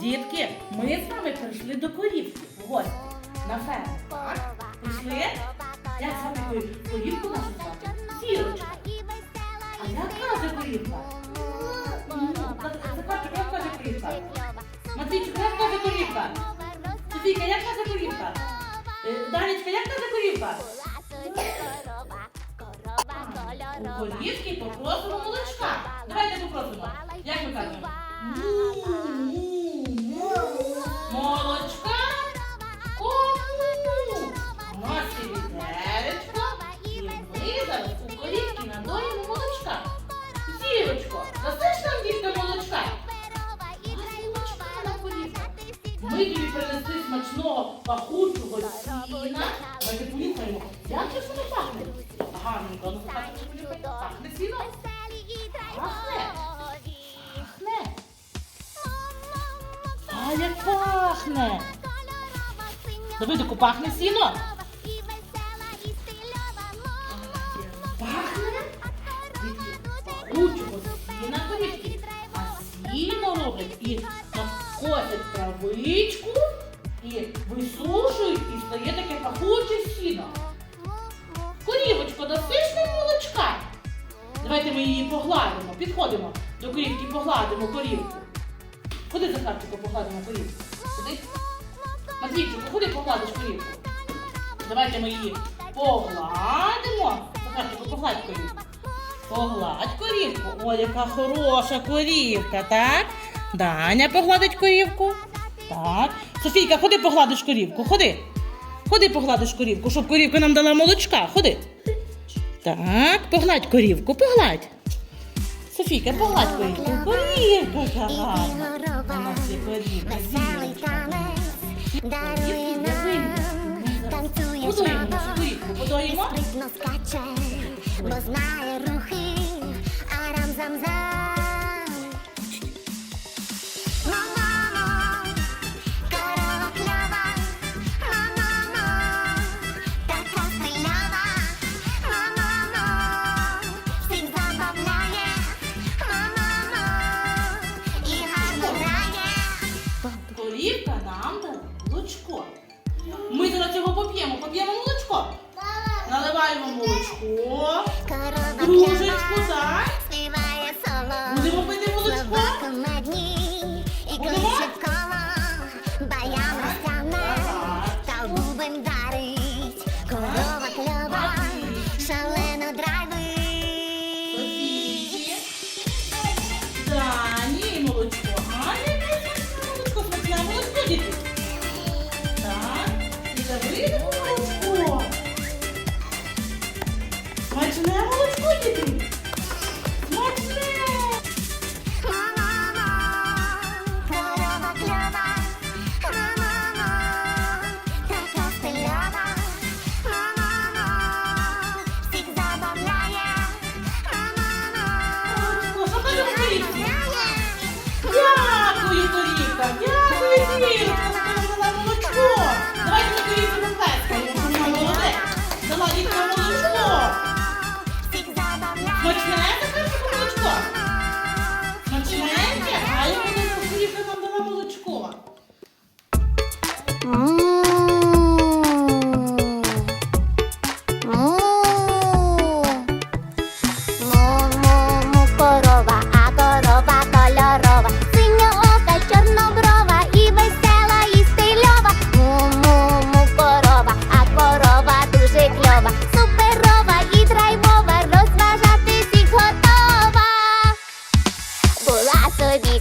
Дітки, ми з вами прийшли до корівки в гості на ферму. Так? Прийшли? Як саме корівку нашу звати? Сірочка. А як каже корівка? Ну, У корівки попросимо молочка. Давайте попросимо. Як ми кажемо? Молочка. Кому? Є відеречко. І ми зараз у корівки надоїмо молочка. Зірочко, дасиш нам дітка молочка? Ми тобі принесли смачного пахучого сіна. Давайте понюхаємо. Як ж воно пахне? Гарненько, ну понюхай. Пахне сіно? Пахне. Пахне. А як пахне. Давидику, пахне сіно? Пахне? Пахучого сіна корівки. А сіно роблять і косять травичку, і висушують, і стає таке пахуче сіно. Давайте ми її погладимо, підходимо до корівки, погладимо корівку. Ходи, Захарчику, погладимо корівку. Ходи. Матвійчику, ходи погладиш корівку. Давайте ми її погладимо. Захарчику, погладь корівку. Погладь корівку. Ой, яка хороша корівка, так? Даня погладить корівку. Так. Софійка, ходи погладиш корівку. Ходи. Ходи погладиш корівку, щоб корівка нам дала молочка. Ходи. Так, погладь корівку, погладь. Софійка, погладь корівку. Корівка гарна. У нас є корівка, зірочка. Дарує нам, танцює Подоїмо швидко, корівку, подоїмо. спритно скаче, бо знає рухи, арам-зам-зам. Корівка нам дала молочко. Ми зараз його поп'ємо. Поп'ємо молочко. Наливаємо молочко. Кружечку, так.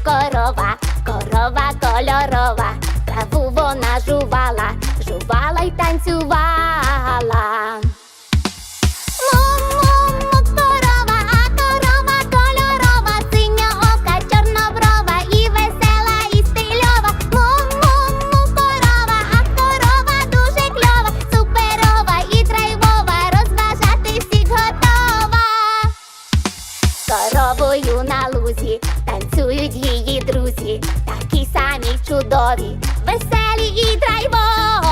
Корова, корова кольорова, траву вона жувала, жувала й танцювала. Коровою на лузі танцюють її друзі, такі самі чудові, веселі і драйвові.